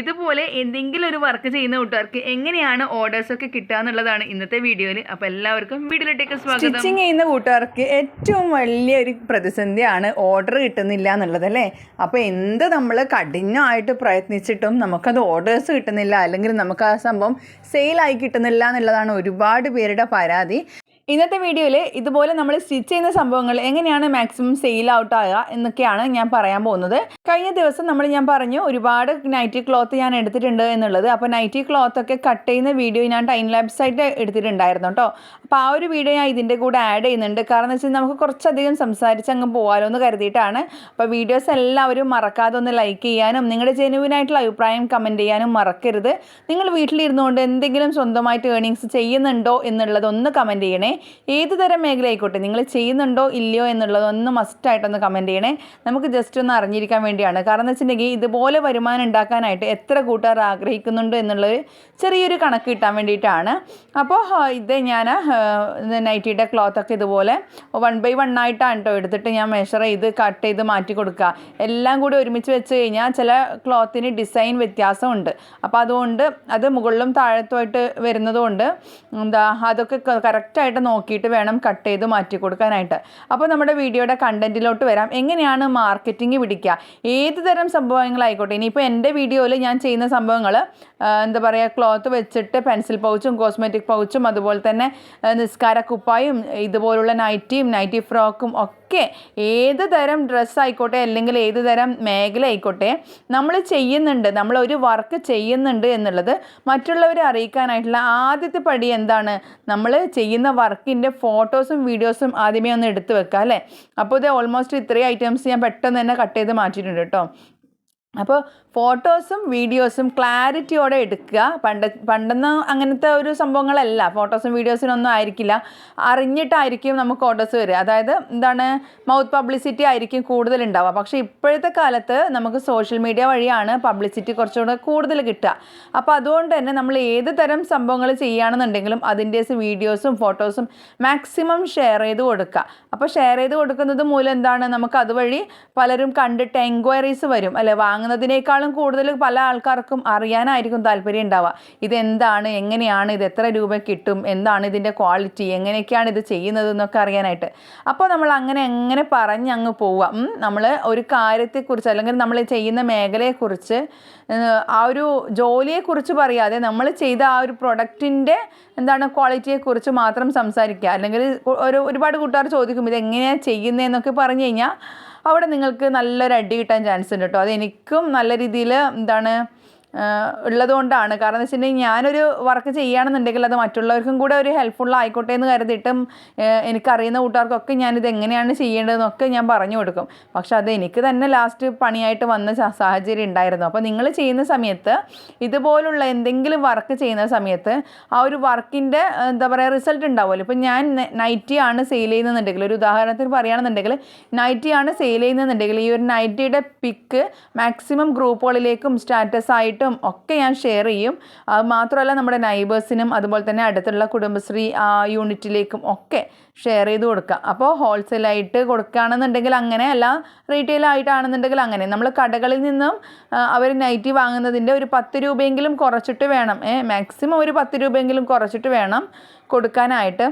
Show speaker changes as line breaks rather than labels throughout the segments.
ഇതുപോലെ എന്തെങ്കിലും ഒരു വർക്ക് ചെയ്യുന്ന കൂട്ടുകാർക്ക് എങ്ങനെയാണ് ഓർഡേഴ്സ് ഒക്കെ കിട്ടുക എന്നുള്ളതാണ് ഇന്നത്തെ വീഡിയോയിൽ അപ്പോൾ എല്ലാവർക്കും വീഡിയോയിലേക്ക് സ്വാഗതം.
സ്റ്റിച്ചിങ് ചെയ്യുന്ന കൂട്ടുകാർക്ക് ഏറ്റവും വലിയൊരു പ്രതിസന്ധിയാണ് ഓർഡർ കിട്ടുന്നില്ല എന്നുള്ളത് അല്ലേ? അപ്പോൾ എന്ത് നമ്മൾ കഠിനമായിട്ട് പ്രയത്നിച്ചിട്ടും നമുക്കത് ഓർഡേഴ്സ് കിട്ടുന്നില്ല അല്ലെങ്കിൽ നമുക്ക് ആ സംഭവം സെയിലായി കിട്ടുന്നില്ല എന്നുള്ളതാണ് ഒരുപാട് പേരുടെ പരാതി. ഇന്നത്തെ വീഡിയോയിൽ ഇതുപോലെ നമ്മൾ സ്റ്റിച്ച് ചെയ്യുന്ന സംഭവങ്ങൾ എങ്ങനെയാണ് മാക്സിമം സെയിൽ ഔട്ട് ആകുക എന്നൊക്കെയാണ് ഞാൻ പറയാൻ പോകുന്നത്. കഴിഞ്ഞ ദിവസം നമ്മൾ ഞാൻ പറഞ്ഞു ഒരുപാട് നൈറ്റി ക്ലോത്ത് ഞാൻ എടുത്തിട്ടുണ്ട് എന്നുള്ളത്. അപ്പോൾ നൈറ്റി ക്ലോത്ത് ഒക്കെ കട്ട് ചെയ്യുന്ന വീഡിയോ ഞാൻ ടൈം ലാബ്സായിട്ട് എടുത്തിട്ടുണ്ടായിരുന്നു കേട്ടോ. അപ്പോൾ ആ ഒരു വീഡിയോ ഞാൻ ഇതിന്റെ കൂടെ ആഡ് ചെയ്യുന്നുണ്ട്. കാരണം എന്ന് വെച്ചാൽ നമുക്ക് കുറച്ചധികം സംസാരിച്ച് അങ്ങ് പോകാമല്ലോ എന്ന് കരുതിയിട്ടാണ്. അപ്പോൾ വീഡിയോസ് എല്ലാവരും മറക്കാതെ ഒന്ന് ലൈക്ക് ചെയ്യാനും നിങ്ങളുടെ ജെനുവിൻ ആയിട്ടുള്ള അഭിപ്രായം കമന്റ് ചെയ്യാനും മറക്കരുത്. നിങ്ങൾ വീട്ടിലിരുന്നുകൊണ്ട് എന്തെങ്കിലും സ്വന്തമായിട്ട് ഏണിങ്സ് ചെയ്യുന്നുണ്ടോ എന്നുള്ളത് ഒന്ന് കമന്റ് ചെയ്യണേ. ഏത് തരം മേഖല ആയിക്കോട്ടെ നിങ്ങൾ ചെയ്യുന്നുണ്ടോ ഇല്ലയോ എന്നുള്ളത് ഒന്ന് മസ്റ്റായിട്ടൊന്ന് കമന്റ് ചെയ്യണേ. നമുക്ക് ജസ്റ്റ് ഒന്ന് അറിഞ്ഞിരിക്കാൻ വേണ്ടിയാണ്. കാരണം എന്ന് വെച്ചിട്ടുണ്ടെങ്കിൽ ഇതുപോലെ വരുമാനം ഉണ്ടാക്കാനായിട്ട് എത്ര കൂട്ടുകാർ ആഗ്രഹിക്കുന്നുണ്ട് എന്നുള്ളൊരു ചെറിയൊരു കണക്ക് കിട്ടാൻ വേണ്ടിയിട്ടാണ്. അപ്പോൾ ഇത് ഞാൻ നൈറ്റിയുടെ ക്ലോത്തൊക്കെ ഇതുപോലെ വൺ ബൈ വൺ ആയിട്ടാണ് കേട്ടോ എടുത്തിട്ട് ഞാൻ മെഷർ ചെയ്ത് കട്ട് ചെയ്ത് മാറ്റി കൊടുക്കുക. എല്ലാം കൂടി ഒരുമിച്ച് വെച്ച് കഴിഞ്ഞാൽ ചില ക്ലോത്തിന് ഡിസൈൻ വ്യത്യാസമുണ്ട്. അപ്പോൾ അതുകൊണ്ട് അത് മുകളിലും താഴത്തുമായിട്ട് വരുന്നതുകൊണ്ട് എന്താ അതൊക്കെ കറക്റ്റായിട്ട് നോക്കിയിട്ട് വേണം കട്ട് ചെയ്ത് മാറ്റി കൊടുക്കാനായിട്ട്. അപ്പോൾ നമ്മുടെ വീഡിയോയുടെ കണ്ടന്റിലോട്ട് വരാം. എങ്ങനെയാണ് മാർക്കറ്റിംഗ് പിടിക്കുക? ഏത് തരം സംഭവങ്ങളായിക്കോട്ടെ? ഇനിയിപ്പോൾ എന്റെ വീഡിയോയിൽ ഞാൻ ചെയ്യുന്ന സംഭവങ്ങൾ എന്താ പറയുക ക്ലോത്ത് വെച്ചിട്ട് പെൻസിൽ പൗച്ചും കോസ്മെറ്റിക് പൗച്ചും അതുപോലെ തന്നെ നിസ്കാര കുപ്പായും ഇതുപോലുള്ള നൈറ്റിയും നൈറ്റി ഫ്രോക്കും ഒക്കെ ഏത് തരം ഡ്രസ്സ് ആയിക്കോട്ടെ അല്ലെങ്കിൽ ഏത് തരം മേഖല ആയിക്കോട്ടെ നമ്മൾ ചെയ്യുന്നുണ്ട് നമ്മൾ ഒരു വർക്ക് ചെയ്യുന്നുണ്ട് എന്നുള്ളത് മറ്റുള്ളവരെ അറിയിക്കാനായിട്ടുള്ള ആദ്യത്തെ പടി എന്താണ്? നമ്മൾ ചെയ്യുന്ന വർക്കിന്റെ ഫോട്ടോസും വീഡിയോസും ആദ്യമേ ഒന്ന് എടുത്ത് വെക്കുക അല്ലേ? അപ്പോൾ ഇത് ഓൾമോസ്റ്റ് ഇത്രയും ഐറ്റംസ് ഞാൻ പെട്ടെന്ന് തന്നെ കട്ട് ചെയ്ത് മാറ്റിയിട്ടുണ്ട് കേട്ടോ. അപ്പോൾ ഫോട്ടോസും വീഡിയോസും ക്ലാരിറ്റിയോടെ എടുക്കുക. പണ്ട് പണ്ടെന്ന് അങ്ങനത്തെ ഒരു സംഭവങ്ങളല്ല. ഫോട്ടോസും വീഡിയോസിനൊന്നും ആയിരിക്കില്ല. അറിഞ്ഞിട്ടായിരിക്കും നമുക്ക് ഓർഡേഴ്സ് വരിക. അതായത് എന്താണ് മൗത്ത് പബ്ലിസിറ്റി ആയിരിക്കും കൂടുതൽ ഉണ്ടാവുക പക്ഷേ ഇപ്പോഴത്തെ കാലത്ത് നമുക്ക് സോഷ്യൽ മീഡിയ വഴിയാണ് പബ്ലിസിറ്റി കുറച്ചുകൂടെ കൂടുതൽ കിട്ടുക. അപ്പോൾ അതുകൊണ്ട് തന്നെ നമ്മൾ ഏത് തരം സംഭവങ്ങൾ ചെയ്യുകയാണെന്നുണ്ടെങ്കിലും അതിന്റെ വീഡിയോസും ഫോട്ടോസും മാക്സിമം ഷെയർ ചെയ്ത് കൊടുക്കുക. അപ്പോൾ ഷെയർ ചെയ്ത് കൊടുക്കുന്നത് മൂലം എന്താണ്? നമുക്ക് അതുവഴി പലരും കണ്ടിട്ട് എൻക്വയറീസ് വരും. അല്ലെ വാങ്ങുന്നതിനേക്കാളും കൂടുതൽ പല ആൾക്കാർക്കും അറിയാനായിരിക്കും താല്പര്യം ഉണ്ടാവുക. ഇതെന്താണ്? എങ്ങനെയാണ്? ഇത് എത്ര രൂപ കിട്ടും? എന്താണ് ഇതിന്റെ ക്വാളിറ്റി? എങ്ങനെയൊക്കെയാണ് ഇത് ചെയ്യുന്നത് എന്നൊക്കെ അറിയാനായിട്ട്. അപ്പോൾ നമ്മൾ അങ്ങനെ എങ്ങനെ പറഞ്ഞ് അങ്ങ് പോവുക. നമ്മൾ ഒരു കാര്യത്തെക്കുറിച്ച് അല്ലെങ്കിൽ നമ്മൾ ചെയ്യുന്ന മേഖലയെക്കുറിച്ച് ആ ഒരു ജോലിയെക്കുറിച്ച് പറയാതെ നമ്മൾ ചെയ്ത ആ ഒരു പ്രൊഡക്റ്റിന്റെ എന്താണ് ക്വാളിറ്റിയെക്കുറിച്ച് മാത്രം സംസാരിക്കുക. അല്ലെങ്കിൽ ഒരു ഒരുപാട് കൂട്ടുകാർ ചോദിക്കും ഇത് എങ്ങനെയാണ് ചെയ്യുന്നതെന്നൊക്കെ പറഞ്ഞു കഴിഞ്ഞാൽ അവിടെ നിങ്ങൾക്ക് നല്ലൊരു അടി കിട്ടാൻ ചാൻസ് ഉണ്ട് കേട്ടോ അത് എനിക്കും നല്ല രീതിയിൽ എന്താണ് ഉള്ളതുകൊണ്ടാണ്. കാരണം എന്ന് വെച്ചിട്ടുണ്ടെങ്കിൽ ഞാനൊരു വർക്ക് ചെയ്യുകയാണെന്നുണ്ടെങ്കിൽ അത് മറ്റുള്ളവർക്കും കൂടെ ഒരു ഹെൽപ്ഫുൾ ആയിക്കോട്ടെ എന്ന് കരുതിയിട്ടും എനിക്കറിയുന്ന കൂട്ടുകാർക്കൊക്കെ ഞാനിത് എങ്ങനെയാണ് ചെയ്യേണ്ടതെന്നൊക്കെ ഞാൻ പറഞ്ഞു കൊടുക്കും. പക്ഷെ അത് എനിക്ക് തന്നെ ലാസ്റ്റ് പണിയായിട്ട് വന്ന സാഹചര്യം ഉണ്ടായിരുന്നു. അപ്പോൾ നിങ്ങൾ ചെയ്യുന്ന സമയത്ത് ഇതുപോലുള്ള എന്തെങ്കിലും വർക്ക് ചെയ്യുന്ന സമയത്ത് ആ ഒരു വർക്കിന്റെ എന്താ പറയുക റിസൾട്ട് ഉണ്ടാവുമല്ലോ. ഇപ്പോൾ ഞാൻ നൈറ്റി ആണ് സെയിൽ ചെയ്യുന്നുണ്ടെങ്കിൽ ഒരു ഉദാഹരണത്തിന് പറയുകയാണെന്നുണ്ടെങ്കിൽ നൈറ്റി ആണ് സെയിൽ ചെയ്യുന്നുണ്ടെങ്കിൽ ഈ ഒരു നൈറ്റിയുടെ പിക്ക് മാക്സിമം ഗ്രൂപ്പുകളിലേക്കും സ്റ്റാറ്റസ് ആയിട്ടും ഒക്കെ ഞാൻ ഷെയർ ചെയ്യും. മാത്രമല്ല നമ്മുടെ നൈബേഴ്സിനും അതുപോലെ തന്നെ അടുത്തുള്ള കുടുംബശ്രീ യൂണിറ്റിലേക്കും ഒക്കെ ഷെയർ ചെയ്ത് കൊടുക്കുക അപ്പോൾ ഹോൾസെയിലായിട്ട് കൊടുക്കുകയാണെന്നുണ്ടെങ്കിൽ അങ്ങനെ അല്ല റീറ്റെയിൽ ആയിട്ടാണെന്നുണ്ടെങ്കിൽ അങ്ങനെ. നമ്മൾ കടകളിൽ നിന്നും അവർ നൈറ്റി വാങ്ങുന്നതിന്റെ ഒരു പത്ത് രൂപയെങ്കിലും കുറച്ചിട്ട് വേണം. മാക്സിമം ഒരു പത്ത് രൂപയെങ്കിലും കുറച്ചിട്ട് വേണം കൊടുക്കാനായിട്ട്.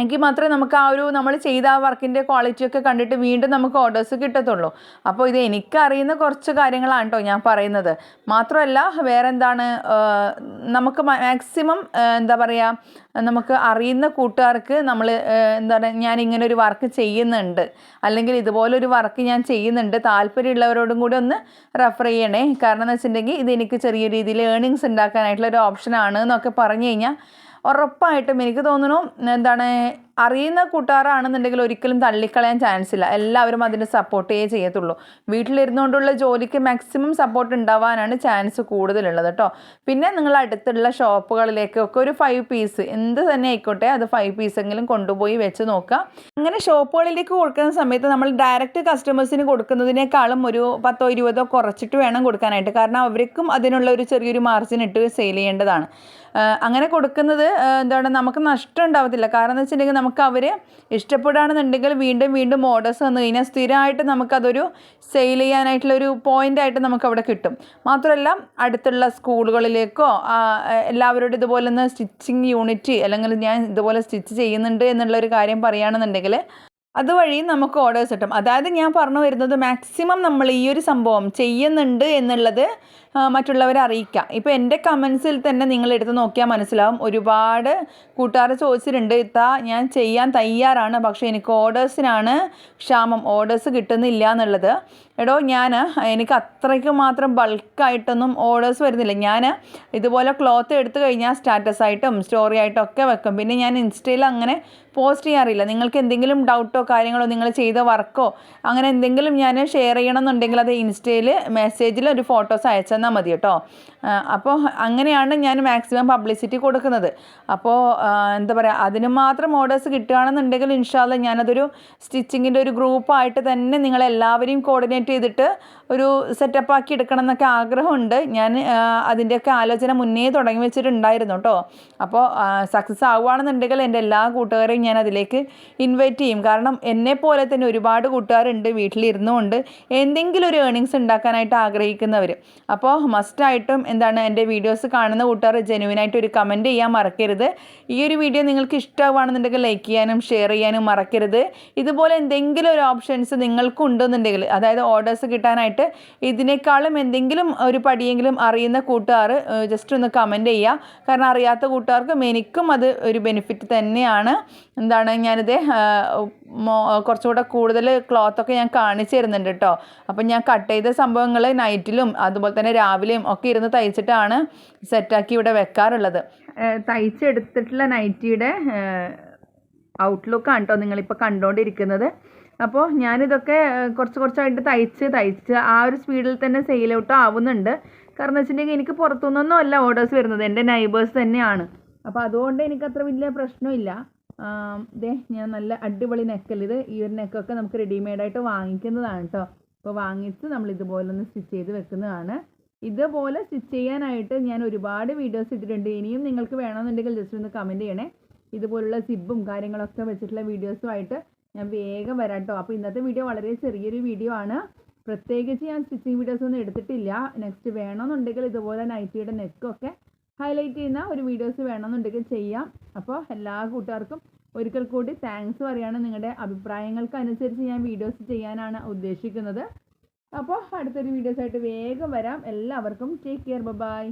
എങ്കിൽ മാത്രമേ നമുക്ക് ആ ഒരു നമ്മൾ ചെയ്ത ആ വർക്കിന്റെ ക്വാളിറ്റി ഒക്കെ കണ്ടിട്ട് വീണ്ടും നമുക്ക് ഓർഡേഴ്സ് കിട്ടത്തുള്ളൂ. അപ്പോൾ ഇത് എനിക്കറിയുന്ന കുറച്ച് കാര്യങ്ങളാണ് കേട്ടോ ഞാൻ പറയുന്നത്. മാത്രമല്ല വേറെ എന്താണ് നമുക്ക് മാക്സിമം എന്താ പറയുക നമുക്ക് അറിയുന്ന കൂട്ടുകാർക്ക് നമ്മൾ എന്താ പറയുക ഞാൻ ഇങ്ങനെ ഒരു വർക്ക് ചെയ്യുന്നുണ്ട്. അല്ലെങ്കിൽ ഇതുപോലൊരു വർക്ക് ഞാൻ ചെയ്യുന്നുണ്ട്. താല്പര്യമുള്ളവരോടും കൂടി ഒന്ന് റെഫർ ചെയ്യണേ. കാരണം എന്ന് വെച്ചിട്ടുണ്ടെങ്കിൽ ഇത് എനിക്ക് ചെറിയ രീതിയിൽ ഏണിങ്സ് ഉണ്ടാക്കാനായിട്ടുള്ള ഒരു ഓപ്ഷനാണ് എന്നൊക്കെ പറഞ്ഞു കഴിഞ്ഞാൽ ഉറപ്പായിട്ടും എനിക്ക് തോന്നുന്നു എന്താണ് അറിയുന്ന കൂട്ടുകാരാണെന്നുണ്ടെങ്കിൽ ഒരിക്കലും തള്ളിക്കളയാൻ ചാൻസ് ഇല്ല. എല്ലാവരും അതിന് സപ്പോർട്ടേ ചെയ്യത്തുള്ളൂ. വീട്ടിലിരുന്നുകൊണ്ടുള്ള ജോലിക്ക് മാക്സിമം സപ്പോർട്ട് ഉണ്ടാവാനാണ് ചാൻസ് കൂടുതലുള്ളത് കേട്ടോ പിന്നെ നിങ്ങൾ അടുത്തുള്ള ഷോപ്പുകളിലേക്കൊക്കെ ഒരു ഫൈവ് പീസ് എന്ത് തന്നെ ആയിക്കോട്ടെ അത് ഫൈവ് പീസെങ്കിലും കൊണ്ടുപോയി വെച്ച് നോക്കുക അങ്ങനെ ഷോപ്പുകളിലേക്ക് കൊടുക്കുന്ന സമയത്ത് നമ്മൾ ഡയറക്റ്റ് കസ്റ്റമേഴ്സിന് കൊടുക്കുന്നതിനേക്കാളും ഒരു പത്തോ ഇരുപതോ കുറച്ചിട്ട് വേണം കൊടുക്കാനായിട്ട്. കാരണം അവർക്കും അതിനുള്ള ഒരു ചെറിയൊരു മാർജിൻ ഇട്ട് സെയിൽ ചെയ്യേണ്ടതാണ്. അങ്ങനെ കൊടുക്കുന്നത് എന്താണ് നമുക്ക് നഷ്ടം ഉണ്ടാവത്തില്ല. കാരണം എന്ന് വെച്ചിട്ടുണ്ടെങ്കിൽ നമുക്ക് അവർ ഇഷ്ടപ്പെടുകയാണെന്നുണ്ടെങ്കിൽ വീണ്ടും വീണ്ടും ഓർഡേഴ്സ് വന്നു കഴിഞ്ഞാൽ സ്ഥിരമായിട്ട് നമുക്കതൊരു സെയിൽ ചെയ്യാനായിട്ടുള്ളൊരു പോയിന്റായിട്ട് നമുക്ക് അവിടെ കിട്ടും. മാത്രമല്ല അടുത്തുള്ള സ്കൂളുകളിലേക്കോ എല്ലാവരോടും ഇതുപോലെ ഒന്ന് സ്റ്റിച്ചിങ് യൂണിറ്റ് അല്ലെങ്കിൽ ഞാൻ ഇതുപോലെ സ്റ്റിച്ച് ചെയ്യുന്നുണ്ട് എന്നുള്ളൊരു കാര്യം പറയുകയാണെന്നുണ്ടെങ്കിൽ അതുവഴി നമുക്ക് ഓർഡേഴ്സ് കിട്ടും. അതായത് ഞാൻ പറഞ്ഞു വരുന്നത് മാക്സിമം നമ്മൾ ഈ ഒരു സംഭവം ചെയ്യുന്നുണ്ട് എന്നുള്ളത് മറ്റുള്ളവരെ അറിയിക്കാം. ഇപ്പോൾ എന്റെ കമൻസിൽ തന്നെ നിങ്ങൾ എടുത്ത് നോക്കിയാൽ മനസ്സിലാവും. ഒരുപാട് കൂട്ടുകാർ ചോദിച്ചിട്ടുണ്ട് ഇത്താ ഞാൻ ചെയ്യാൻ തയ്യാറാണ് പക്ഷേ എനിക്ക് ഓർഡേഴ്സിനാണ് ക്ഷാമം ഓർഡേഴ്സ് കിട്ടുന്നില്ല എന്നുള്ളത്. എടോ ഞാൻ എനിക്ക് അത്രയ്ക്ക് മാത്രം ബൾക്കായിട്ടൊന്നും ഓർഡേഴ്സ് വരുന്നില്ല. ഞാൻ ഇതുപോലെ ക്ലോത്ത് എടുത്തു കഴിഞ്ഞാൽ സ്റ്റാറ്റസ് ആയിട്ടും സ്റ്റോറി ആയിട്ടും ഒക്കെ വെക്കും. പിന്നെ ഞാൻ ഇൻസ്റ്റയിൽ അങ്ങനെ പോസ്റ്റ് ചെയ്യാറില്ല. നിങ്ങൾക്ക് എന്തെങ്കിലും ഡൗട്ടോ കാര്യങ്ങളോ നിങ്ങൾ ചെയ്ത വർക്കോ അങ്ങനെ എന്തെങ്കിലും ഞാൻ ഷെയർ ചെയ്യണമെന്നുണ്ടെങ്കിൽ അത് ഇൻസ്റ്റയിൽ മെസ്സേജിൽ ഒരു ഫോട്ടോസ് അയച്ചെന്നാൽ മതി കേട്ടോ. അപ്പോൾ അങ്ങനെയാണ് ഞാൻ മാക്സിമം പബ്ലിസിറ്റി കൊടുക്കുന്നത്. അപ്പോൾ എന്താ പറയുക അതിന് മാത്രം ഓർഡേഴ്സ് കിട്ടുകയാണെന്നുണ്ടെങ്കിൽ ഇൻഷാല്ല ഞാനതൊരു സ്റ്റിച്ചിങ്ങിന്റെ ഒരു ഗ്രൂപ്പായിട്ട് തന്നെ നിങ്ങളെല്ലാവരെയും കോർഡിനേറ്റ് ചെയ്തിട്ട് ഒരു സെറ്റപ്പ് ആക്കി എടുക്കണം എന്നൊക്കെ ആഗ്രഹമുണ്ട്. ഞാൻ അതിന്റെയൊക്കെ ആലോചന മുന്നേ തുടങ്ങി വെച്ചിട്ടുണ്ടായിരുന്നു കേട്ടോ. അപ്പോൾ സക്സസ് ആവുകയാണെന്നുണ്ടെങ്കിൽ എന്റെ എല്ലാ കൂട്ടുകാരെയും ഞാൻ അതിലേക്ക് ഇൻവൈറ്റ് ചെയ്യും. കാരണം എന്നെ പോലെ തന്നെ ഒരുപാട് കൂട്ടുകാരുണ്ട് വീട്ടിലിരുന്നുകൊണ്ട് എന്തെങ്കിലും ഒരു ഏണിങ്സ് ഉണ്ടാക്കാനായിട്ട് ആഗ്രഹിക്കുന്നവർ. അപ്പോൾ മസ്റ്റായിട്ടും എന്താണ് എന്റെ വീഡിയോസ് കാണുന്ന കൂട്ടുകാർ ജെനുവിനായിട്ട് ഒരു കമന്റ് ചെയ്യാൻ മറക്കരുത്. ഈ ഒരു വീഡിയോ നിങ്ങൾക്ക് ഇഷ്ടമാണെന്നുണ്ടെങ്കിൽ ലൈക്ക് ചെയ്യാനും ഷെയർ ചെയ്യാനും മറക്കരുത്. ഇതുപോലെ എന്തെങ്കിലും ഒരു ഓപ്ഷൻസ് നിങ്ങൾക്കുണ്ടെന്നുണ്ടെങ്കിൽ അതായത് ഓർഡേഴ്സ് കിട്ടാനായിട്ട് ഇതിനേക്കാളും എന്തെങ്കിലും ഒരു പടിയെങ്കിലും അറിയുന്ന കൂട്ടുകാർ ജസ്റ്റ് ഒന്ന് കമന്റ് ചെയ്യുക. കാരണം അറിയാത്ത കൂട്ടുകാർക്കും എനിക്കും അത് ഒരു ബെനിഫിറ്റ് തന്നെയാണ്. എന്താണ് ഞാനിത് കുറച്ചുകൂടെ കൂടുതൽ ക്ലോത്തൊക്കെ ഞാൻ കാണിച്ചു തരുന്നുണ്ട് കേട്ടോ അപ്പം ഞാൻ കട്ട് ചെയ്ത സംഭവങ്ങൾ നൈറ്റിലും അതുപോലെ തന്നെ രാവിലെയും ഒക്കെ ഇരുന്ന് തയ്ച്ചിട്ടാണ് സെറ്റാക്കി ഇവിടെ വെക്കാറുള്ളത്. തയ്ച്ചെടുത്തിട്ടുള്ള നൈറ്റിയുടെ ഔട്ട്ലുക്കാണ് കേട്ടോ നിങ്ങളിപ്പോൾ കണ്ടുകൊണ്ടിരിക്കുന്നത് അപ്പോൾ ഞാനിതൊക്കെ കുറച്ച് കുറച്ചായിട്ട് തയ്ച്ച് തയ്ച്ച് ആ ഒരു സ്പീഡിൽ തന്നെ സെയിൽ ഔട്ട് ആവുന്നുണ്ട്. കാരണം വെച്ചിട്ടുണ്ടെങ്കിൽ എനിക്ക് പുറത്തുനിന്നൊന്നും അല്ല ഓർഡേഴ്സ് വരുന്നത്. എന്റെ നൈബേഴ്സ് തന്നെയാണ്. അപ്പോൾ അതുകൊണ്ട് എനിക്ക് അത്ര വലിയ പ്രശ്നമില്ല. ദേ ഞാൻ നല്ല അടിപൊളി നെക്കൽ ഇത് ഈ ഒരു നെക്കൊക്കെ നമുക്ക് റെഡിമെയ്ഡായിട്ട് വാങ്ങിക്കുന്നതാണ് കേട്ടോ അപ്പോൾ വാങ്ങിച്ച് നമ്മൾ ഇതുപോലെ ഒന്ന് സ്റ്റിച്ച് ചെയ്ത് വെക്കുന്നതാണ്. ഇതുപോലെ സ്റ്റിച്ച് ചെയ്യാനായിട്ട് ഞാൻ ഒരുപാട് വീഡിയോസ് ഇട്ടിട്ടുണ്ട്. ഇനിയും നിങ്ങൾക്ക് വേണമെന്നുണ്ടെങ്കിൽ ജസ്റ്റ് ഒന്ന് കമന്റ് ചെയ്യണേ. ഇതുപോലുള്ള സിബും കാര്യങ്ങളൊക്കെ വെച്ചിട്ടുള്ള വീഡിയോസുമായിട്ട് ഞാൻ വേഗം വരാം കേട്ടോ അപ്പോൾ ഇന്നത്തെ വീഡിയോ വളരെ ചെറിയൊരു വീഡിയോ ആണ്. പ്രത്യേകിച്ച് ഞാൻ സ്റ്റിച്ചിങ് വീഡിയോസ് ഒന്നും എടുത്തിട്ടില്ല. നെക്സ്റ്റ് വേണമെന്നുണ്ടെങ്കിൽ ഇതുപോലെ നൈറ്റിയുടെ നെക്കൊക്കെ ഹൈലൈറ്റ് ചെയ്യുന്ന ഒരു വീഡിയോസ് വേണമെന്നുണ്ടെങ്കിൽ ചെയ്യാം. അപ്പോൾ എല്ലാ കൂട്ടുകാർക്കും ഒരിക്കൽ കൂടി താങ്ക്സ് പറയുകയാണ് നിങ്ങളുടെ അഭിപ്രായങ്ങൾക്ക് അനുസരിച്ച് ഞാൻ വീഡിയോസ് ചെയ്യാനാണ് ഉദ്ദേശിക്കുന്നത്. അപ്പോൾ അടുത്തൊരു വീഡിയോസായിട്ട് വേഗം വരാം. എല്ലാവർക്കും ടേക്ക് കെയർ ബൈ